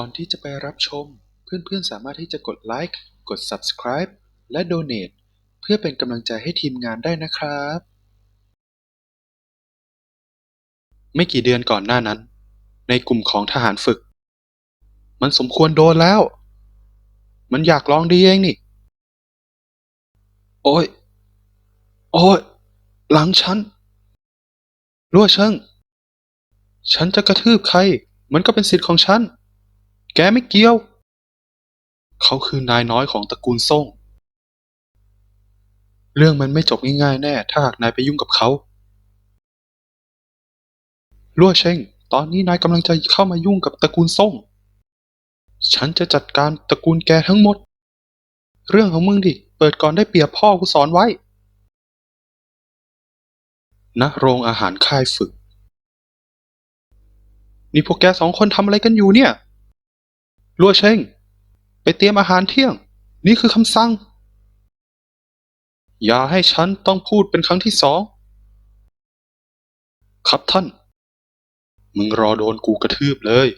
ก่อนที่จะไปรับชม เพื่อนๆ สามารถที่จะกดไลค์ กด Subscribe และ Donate เพื่อเป็นกำลังใจให้ทีมงานได้นะครับ ไม่กี่เดือนก่อนหน้านั้น ในกลุ่มของทหารฝึก มันสมควรโดนแล้ว มันอยากลองดีเองนี่ โอ้ย โอ้ย หลังฉันรั่วเชิง ฉันจะกระทืบใคร มันก็เป็นสิทธิ์ของฉัน แกไม่เกี่ยว เขาคือนายน้อยของตระกูลซ่ง เรื่องมันไม่จบง่ายๆแน่ ถ้าหากนายไปยุ่งกับเขาลั่วเชงตอนนี้นายกำลังจะเข้ามายุ่งกับตระกูลซ่ง ฉันจะจัดการตระกูลแกทั้งหมด เรื่องของมึงดิ เปิดก่อนได้เปรียบพ่อกูสอนไว้ ณ โรงอาหารค่ายฝึก นี่พวกแกสองคนทำอะไรกันอยู่เนี่ย ลัวเชงไปเตรียมอาหารเที่ยง นี่คือคำสั่ง อย่าให้ฉันต้องพูดเป็นครั้งที่สอง ครับท่าน มึงรอโดนกูกระทืบเลย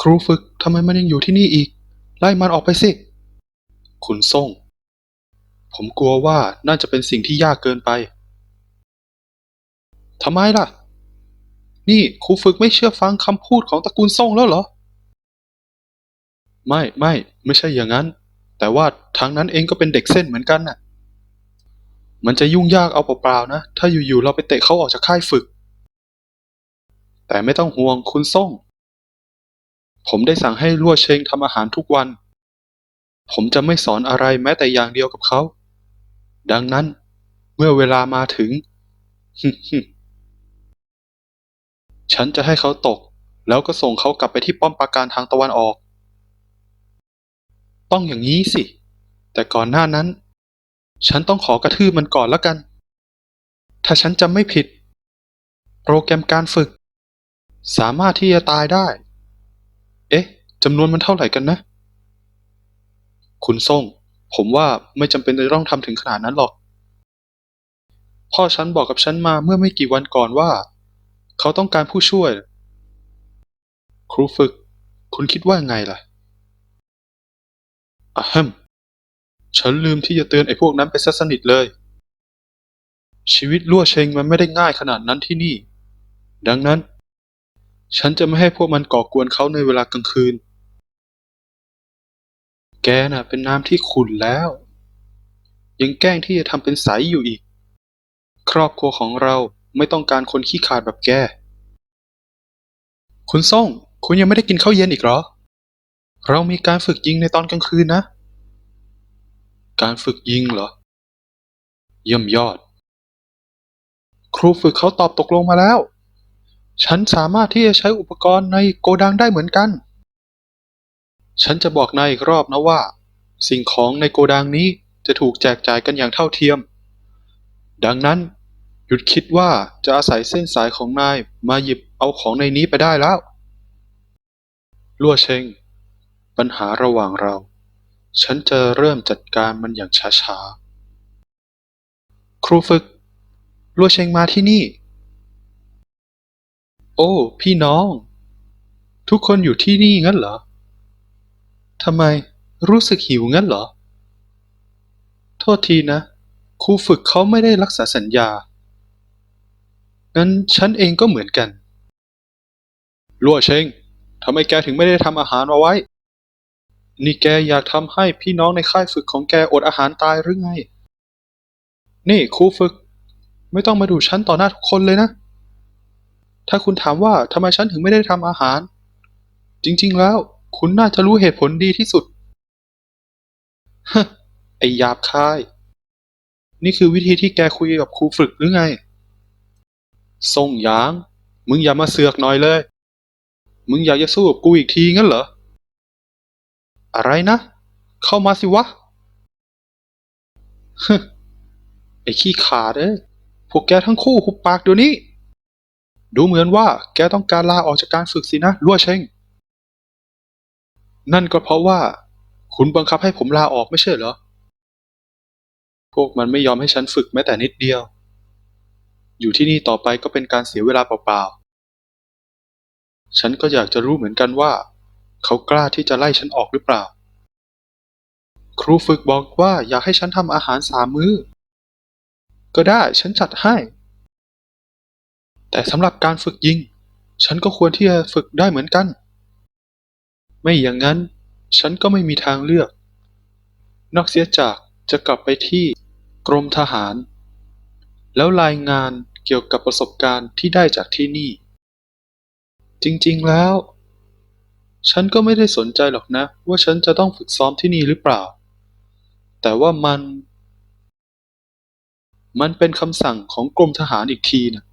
ครูฝึกทำไมมันยังอยู่ที่นี่อีก ไล่มันออกไปสิ คุณส่ง ผมกลัวว่าน่าจะเป็นสิ่งที่ยากเกินไปทำไมล่ะ นี่ครูฝึกไม่เชื่อฟังคำพูดของตระกูลส่งแล้วเหรอ ไม่ไม่ไม่ใช่อย่างนั้น แต่ว่าทางนั้นเองก็เป็นเด็กเส้นเหมือนกันน่ะ มันจะยุ่งยากเอาเปล่าๆนะ ถ้าอยู่ๆเราไปเตะเขาออกจากค่ายฝึก แต่ไม่ต้องห่วงคุณส่ง ผมได้สั่งให้ลั่วเชงทำอาหารทุกวัน ผมจะไม่สอนอะไรแม้แต่อย่างเดียวกับเขา ดังนั้น เมื่อเวลามาถึง ฉันจะให้เขาตก แล้วก็ส่งเขากลับไปที่ป้อมปราการทางตะวันออก ต้องอย่างนี้สิ แต่ก่อนหน้านั้น ฉันต้องขอกระทืบมันก่อนแล้วกัน ถ้าฉันจำไม่ผิด โปรแกรมการฝึก สามารถที่จะตายได้ เอ๊ะจำนวนมันเท่าไหร่กันนะ คุณส่ง ผมว่าไม่จำเป็นจะต้องทำถึงขนาดนั้นหรอก พ่อฉันบอกกับฉันมาเมื่อไม่กี่วันก่อนว่า เขาต้องการผู้ช่วย ครูฝึก คุณคิดว่าไงล่ะอะฮึมฉันลืมที่จะเตือนไอ้พวกนั้นไปซะสนิทเลย ชีวิตลั่วเชงมันไม่ได้ง่ายขนาดนั้นที่นี่ ดังนั้น ฉันจะไม่ให้พวกมันก่อกวนเขาในเวลากลางคืน แกน่ะ เป็นน้ำที่ขุ่นแล้ว ยังแกล้งที่จะทำเป็นใสอยู่อีก ครอบครัวของเรา ไม่ต้องการคนขี้ขาดแบบแก คุณส่ง คุณยังไม่ได้กินข้าวเย็นอีกเหรอ เรามีการฝึกยิงในตอนกลางคืนนะ การฝึกยิงเหรอ เยี่ยมยอด ครูฝึกเขาตอบตกลงมาแล้ว ฉันสามารถที่จะใช้อุปกรณ์ในโกดังได้เหมือนกัน ฉันจะบอกนายอีกรอบนะว่า สิ่งของในโกดังนี้จะถูกแจกจ่ายกันอย่างเท่าเทียม ดังนั้น หยุดคิดว่าจะอาศัยเส้นสายของนายมาหยิบเอาของในนี้ไปได้แล้ว ลั่วเชง ปัญหาระหว่างเรา ฉันจะเริ่มจัดการมันอย่างช้าๆ ครูฝึก ลั่วเชงมาที่นี่ โอ้ พี่น้อง ทุกคนอยู่ที่นี่งั้นเหรอ ทำไมรู้สึกหิวงั้นเหรอ โทษทีนะครูฝึกเขาไม่ได้รักษาสัญญา งั้นฉันเองก็เหมือนกันลั่วเชงทำไมแกถึงไม่ได้ทำอาหารมาไว้ นี่แกอยากทำให้พี่น้องในค่ายฝึกของแกอดอาหารตายหรือไง นี่ครูฝึก ไม่ต้องมาดูฉันต่อหน้าทุกคนเลยนะ ถ้าคุณถามว่าทำไมฉันถึงไม่ได้ทำอาหาร จริงๆ แล้ว คุณน่าจะรู้เหตุผลดีที่สุดฮะไอหยาบคาย นี่คือวิธีที่แกคุยกับครูฝึกหรือไง ส่งหยาง มึงอย่ามาเสือกหน่อยเลย มึงอยากจะสู้กับกูอีกทีงั้นเหรอ อะไรนะ เข้ามาสิวะฮึไอ้ขี้ขาดเอ้ยพวกแกทั้งคู่หุบปากเดี๋ยวนี้ ดูเหมือนว่าแกต้องการลาออกจากการฝึกสินะลั่วเชงนั่นก็เพราะว่า คุณบังคับให้ผมลาออกไม่ใช่เหรอ พวกมันไม่ยอมให้ฉันฝึกแม้แต่นิดเดียว อยู่ที่นี่ต่อไปก็เป็นการเสียเวลาเปล่าๆ ฉันก็อยากจะรู้เหมือนกันว่า เขากล้าที่จะไล่ฉันออกหรือเปล่า ครูฝึกบอกว่าอยากให้ฉันทำอาหารสามมื้อ ก็ได้ฉันจัดให้ แต่สำหรับการฝึกยิง ฉันก็ควรที่จะฝึกได้เหมือนกัน ไม่อย่างนั้น ฉันก็ไม่มีทางเลือก นอกเสียจากจะกลับไปที่กรมทหาร แล้วรายงานเกี่ยวกับประสบการณ์ที่ได้จากที่นี่ จริงๆแล้ว ฉันก็ไม่ได้สนใจหรอกนะ ว่าฉันจะต้องฝึกซ้อมที่นี่หรือเปล่า แต่ว่ามัน มันเป็นคำสั่งของกรมทหารอีกทีนะ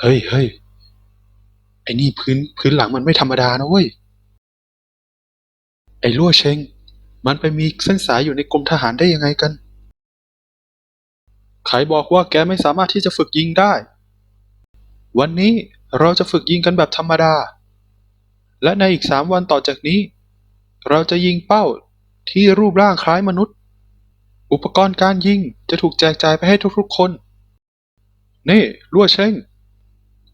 เฮ้ยเฮ้ยไอ้นี่พื้นพื้นหลังมันไม่ธรรมดานะเว้ย ไอ้ลั่วเชง มันไปมีเส้นสายอยู่ในกรมทหารได้ยังไงกัน ใครบอกว่าแกไม่สามารถที่จะฝึกยิงได้ วันนี้เราจะฝึกยิงกันแบบธรรมดา และในอีกสามวันต่อจากนี้ เราจะยิงเป้าที่รูปร่างคล้ายมนุษย์ อุปกรณ์การยิงจะถูกแจกจ่ายไปให้ทุกๆคน นี่ลั่วเชง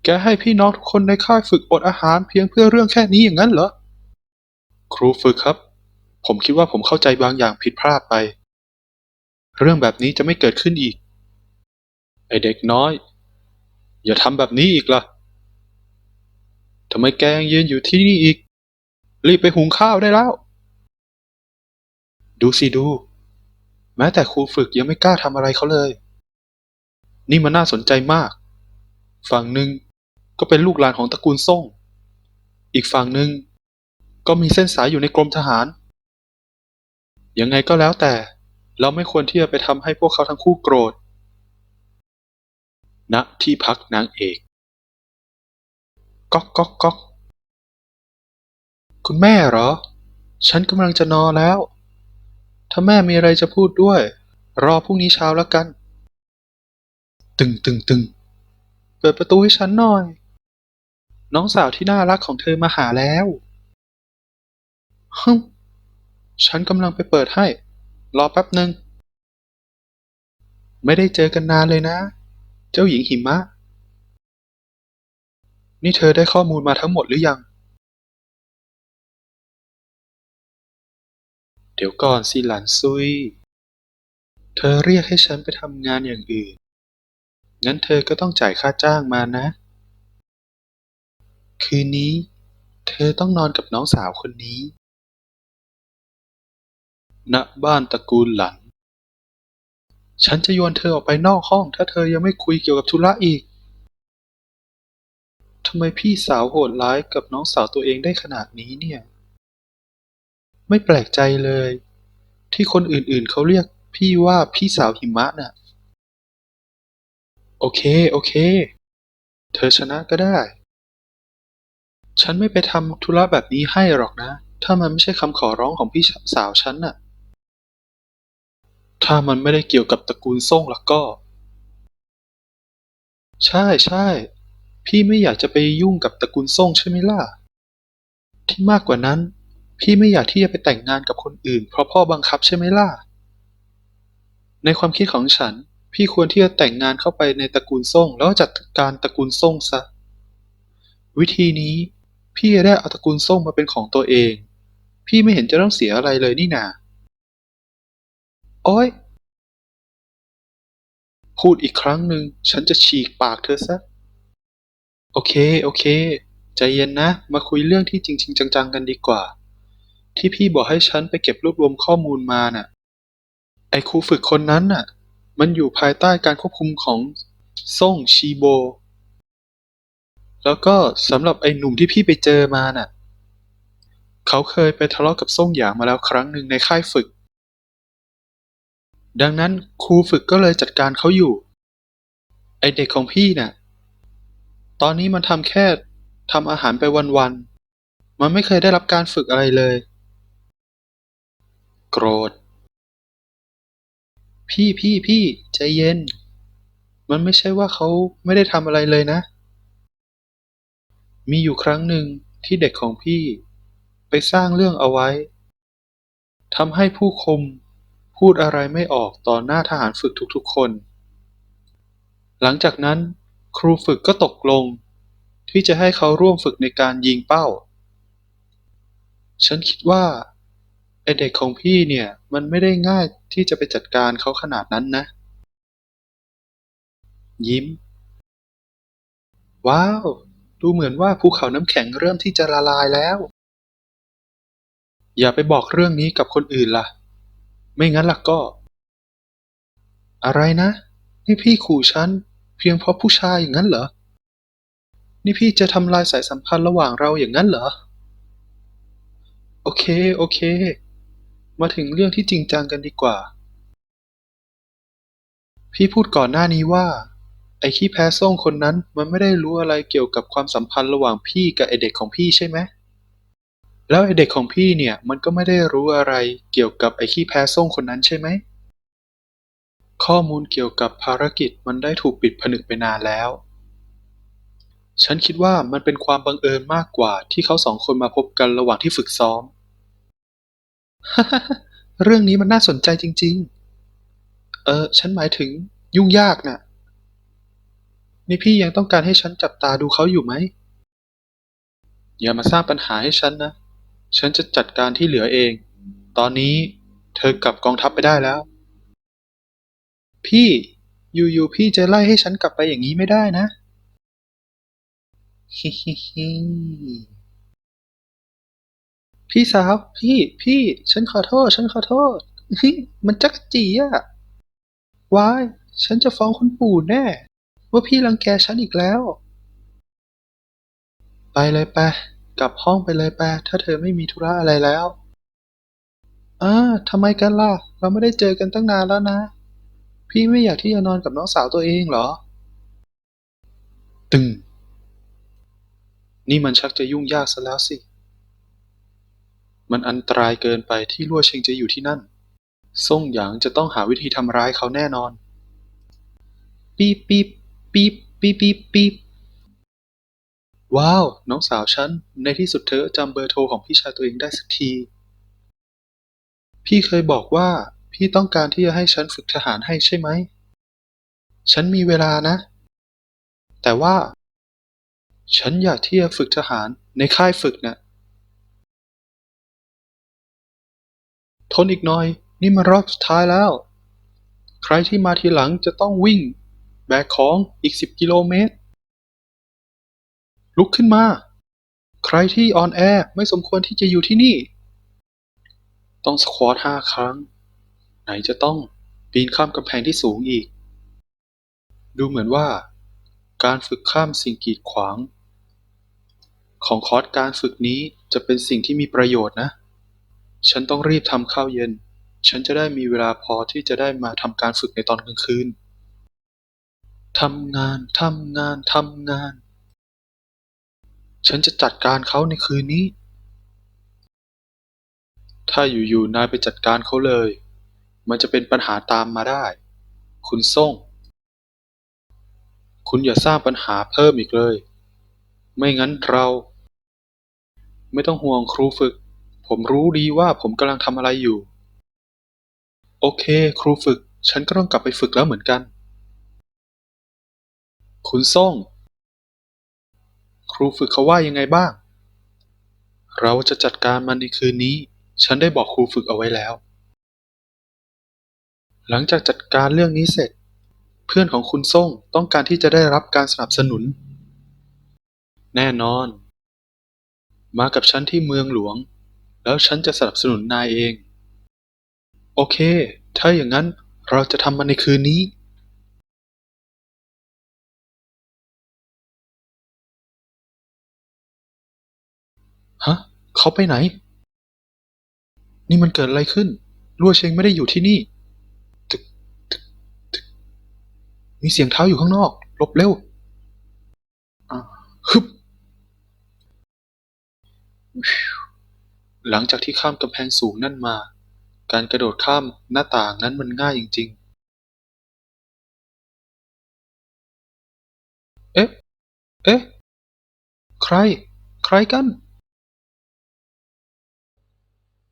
แกให้พี่น้องทุกคนในค่ายฝึกอดอาหารเพียงเพื่อเรื่องแค่นี้อย่างนั้นเหรอ ครูฝึกครับ ผมคิดว่าผมเข้าใจบางอย่างผิดพลาดไป เรื่องแบบนี้จะไม่เกิดขึ้นอีก ไอเด็กน้อย อย่าทำแบบนี้อีกล่ะทำไมแกยังยืนอยู่ที่นี่อีก รีบไปหุงข้าวได้แล้ว ดูสิดู แม้แต่ครูฝึกยังไม่กล้าทำอะไรเขาเลย นี่มันน่าสนใจมาก ฝั่งหนึ่งก็เป็นลูกหลานของตระกูลซ่ง อีกฝั่งหนึ่งก็มีเส้นสายอยู่ในกรมทหาร ยังไงก็แล้วแต่ เราไม่ควรที่จะไปทำให้พวกเขาทั้งคู่โกรธ ณที่พักนางเอก ก๊อกก๊อกก๊อกคุณแม่เหรอ ฉันกำลังจะนอนแล้ว ถ้าแม่มีอะไรจะพูดด้วย รอพรุ่งนี้เช้าแล้วกัน ตึงตึงตึงเปิดประตูให้ฉันหน่อย น้องสาวที่น่ารักของเธอมาหาแล้วฮึมฉันกำลังไปเปิดให้ รอแป๊บหนึ่ง ไม่ได้เจอกันนานเลยนะ เจ้าหญิงหิมะ นี่เธอได้ข้อมูลมาทั้งหมดหรือยัง เดี๋ยวก่อนสิหลานซุย เธอเรียกให้ฉันไปทำงานอย่างอื่น งั้นเธอก็ต้องจ่ายค่าจ้างมานะ คืนนี้ เธอต้องนอนกับน้องสาวคนนี้ ณ บ้านตระกูลหลัน ฉันจะโยนเธอออกไปนอกห้อง ถ้าเธอยังไม่คุยเกี่ยวกับธุระอีก ทำไมพี่สาวโหดร้ายกับน้องสาวตัวเองได้ขนาดนี้เนี่ย ไม่แปลกใจเลย ที่คนอื่นๆเขาเรียกพี่ว่าพี่สาวหิมะน่ะ โอเค โอเค เธอชนะก็ได้ ฉันไม่ไปทำธุระแบบนี้ให้หรอกนะ ถ้ามันไม่ใช่คำขอร้องของพี่สาวฉันน่ะ ถ้ามันไม่ได้เกี่ยวกับตระกูลซ่งล้วก็ ใช่ใช่ พี่ไม่อยากจะไปยุ่งกับตระกูลซ่งใช่ไหมล่ะ ที่มากกว่านั้น พี่ไม่อยากที่จะไปแต่งงานกับคนอื่น เพราะพ่อบังคับใช่ไหมล่ะ ในความคิดของฉัน พี่ควรที่จะแต่งงานเข้าไปในตระกูลซ่ง แล้วจัดการตระกูลซ่งซะ วิธีนี้ พี่จะได้เอาตระกูลซ่งมาเป็นของตัวเอง พี่ไม่เห็นจะต้องเสียอะไรเลยนี่นา โอ๊ย พูดอีกครั้งหนึ่งฉันจะฉีกปากเธอซะ โอเค โอเค ใจเย็นนะ มาคุยเรื่องที่จริง ๆ จัง ๆ กันดีกว่า ที่พี่บอกให้ฉันไปเก็บรวบรวมข้อมูลมาน่ะ ไอครูฝึกคนนั้นน่ะ มันอยู่ภายใต้การควบคุมของซ่งชีโบ แล้วก็สำหรับไอหนุ่มที่พี่ไปเจอมาน่ะ เขาเคยไปทะเลาะกับซ่งหยางมาแล้วครั้งหนึ่งในค่ายฝึก ดังนั้นครูฝึกก็เลยจัดการเขาอยู่ ไอเด็กของพี่น่ะ ตอนนี้มันทำแค่ทำอาหารไปวันๆ มันไม่เคยได้รับการฝึกอะไรเลย โกรธ พี่พี่พี่ใจเย็น มันไม่ใช่ว่าเขาไม่ได้ทำอะไรเลยนะ มีอยู่ครั้งหนึ่งที่เด็กของพี่ ไปสร้างเรื่องเอาไว้ทำให้ผู้คม พูดอะไรไม่ออกต่อหน้าทหารฝึกทุก ๆ คน หลังจากนั้น ครูฝึกก็ตกลง ที่จะให้เขาร่วมฝึกในการยิงเป้า ฉันคิดว่าไอเด็กของพี่เนี่ยมันไม่ได้ง่ายที่จะไปจัดการเขาขนาดนั้นนะ ยิ้ม ว้าว ดูเหมือนว่าภูเขาน้ำแข็งเริ่มที่จะละลายแล้ว อย่าไปบอกเรื่องนี้กับคนอื่นล่ะ ไม่งั้นล่ะก็ อะไรนะ นี่พี่ขู่ฉัน เพียงเพราะผู้ชายอย่างนั้นเหรอ นี่พี่จะทำลายสายสัมพันธ์ระหว่างเราอย่างนั้นเหรอ โอเค โอเค มาถึงเรื่องที่จริงจังกันดีกว่า พี่พูดก่อนหน้านี้ว่า ไอ้ขี้แพ้ส้งคนนั้นมันไม่ได้รู้อะไรเกี่ยวกับความสัมพันธ์ระหว่างพี่กับไอเด็กของพี่ใช่ไหม แล้วไอเด็กของพี่เนี่ยมันก็ไม่ได้รู้อะไรเกี่ยวกับไอ้ขี้แพ้ส้งคนนั้นใช่ไหม ข้อมูลเกี่ยวกับภารกิจมันได้ถูกปิดผนึกไปนานแล้ว ฉันคิดว่ามันเป็นความบังเอิญมากกว่าที่เขาสองคนมาพบกันระหว่างที่ฝึกซ้อม เรื่องนี้มันน่าสนใจจริง ๆ เออฉันหมายถึงยุ่งยากน่ะ นี่พี่ยังต้องการให้ฉันจับตาดูเขาอยู่ไหมอย่ามาสร้างปัญหาให้ฉันนะ ฉันจะจัดการที่เหลือเอง ตอนนี้เธอกลับกองทัพไปได้แล้ว พี่ อยู่ๆพี่จะไล่ให้ฉันกลับไปอย่างนี้ไม่ได้นะฮิฮิฮิพี่สาว พี่ พี่ ฉันขอโทษ ฉันขอโทษฮิมันจักจีอะวาย ฉันจะฟ้องคุณปู่แน่ ว่าพี่รังแกฉันอีกแล้ว ไปเลยไป กลับห้องไปเลยไปถ้าเธอไม่มีธุระอะไรแล้วอ่าทำไมกันล่ะ เราไม่ได้เจอกันตั้งนานแล้วนะ พี่ไม่อยากที่จะนอนกับน้องสาวตัวเองเหรอ ตึง นี่มันชักจะยุ่งยากซะแล้วสิ มันอันตรายเกินไปที่ลั่วเชงจะอยู่ที่นั่น ซ่งหยางจะต้องหาวิธีทำร้ายเขาแน่นอน ปี๊บปี๊บปี๊บปี๊บปี๊บปี๊บ ว้าว น้องสาวฉัน ในที่สุดเธอจำเบอร์โทรของพี่ชายตัวเองได้สักที พี่เคยบอกว่า พี่ต้องการที่จะให้ฉันฝึกทหารให้ใช่ไหม ฉันมีเวลานะ แต่ว่า ฉันอยากที่จะฝึกทหารในค่ายฝึกน่ะทนอีกหน่อย นี่มันรอบสุดท้ายแล้ว ใครที่มาทีหลังจะต้องวิ่ง แบกของอีกสิบกิโลเมตร ลุกขึ้นมา ใครที่ออนแอไม่สมควรที่จะอยู่ที่นี่ ต้องสควอตห้าครั้ง ไหนจะต้องปีนข้ามกำแพงที่สูงอีก ดูเหมือนว่า การฝึกข้ามสิ่งกีดขวาง ของคอร์สการฝึกนี้จะเป็นสิ่งที่มีประโยชน์นะ ฉันต้องรีบทำข้าวเย็น ฉันจะได้มีเวลาพอที่จะได้มาทำการฝึกในตอนกลางคืนทำงาน ทำงาน ทำงาน ฉันจะจัดการเขาในคืนนี้ ถ้าอยู่ ๆ นายไปจัดการเขาเลย มันจะเป็นปัญหาตามมาได้ คุณส่ง คุณอย่าสร้างปัญหาเพิ่มอีกเลย ไม่งั้นเรา ไม่ต้องห่วงครูฝึก ผมรู้ดีว่าผมกำลังทำอะไรอยู่ โอเค ครูฝึก ฉันก็ต้องกลับไปฝึกแล้วเหมือนกัน คุณส่ง รูฝึกเขาว่ายังไงบ้าง เราจะจัดการมันในคืนนี้ ฉันได้บอกครูฝึกเอาไว้แล้ว หลังจากจัดการเรื่องนี้เสร็จ เพื่อนของคุณส่งต้องการที่จะได้รับการสนับสนุน แน่นอน มากับฉันที่เมืองหลวง แล้วฉันจะสนับสนุนนายเอง โอเค ถ้าอย่างนั้นเราจะทำมันในคืนนี้ ฮะ เขาไปไหน นี่มันเกิดอะไรขึ้น ลัวเชงไม่ได้อยู่ที่นี่ ตึกตึกตึกมีเสียงเท้าอยู่ข้างนอกหลบเร็วอ่าฮึบหลังจากที่ข้ามกำแพงสูงนั่นมา การกระโดดข้ามหน้าต่างนั้นมันง่ายจริง ๆ เอ๊ะ เอ๊ะ ใคร ใครกัน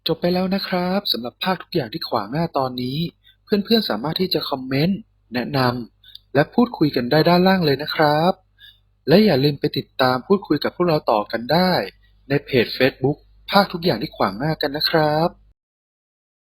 จบไปแล้วนะครับสำหรับภาคทุกอย่างที่ขวางหน้าตอนนี้ เพื่อนๆสามารถที่จะคอมเมนต์แนะนำและพูดคุยกันได้ด้านล่างเลยนะครับ และอย่าลืมไปติดตามพูดคุยกับพวกเราต่อกันได้ ในเพจ Facebook ภาคทุกอย่างที่ขวางหน้ากันนะครับ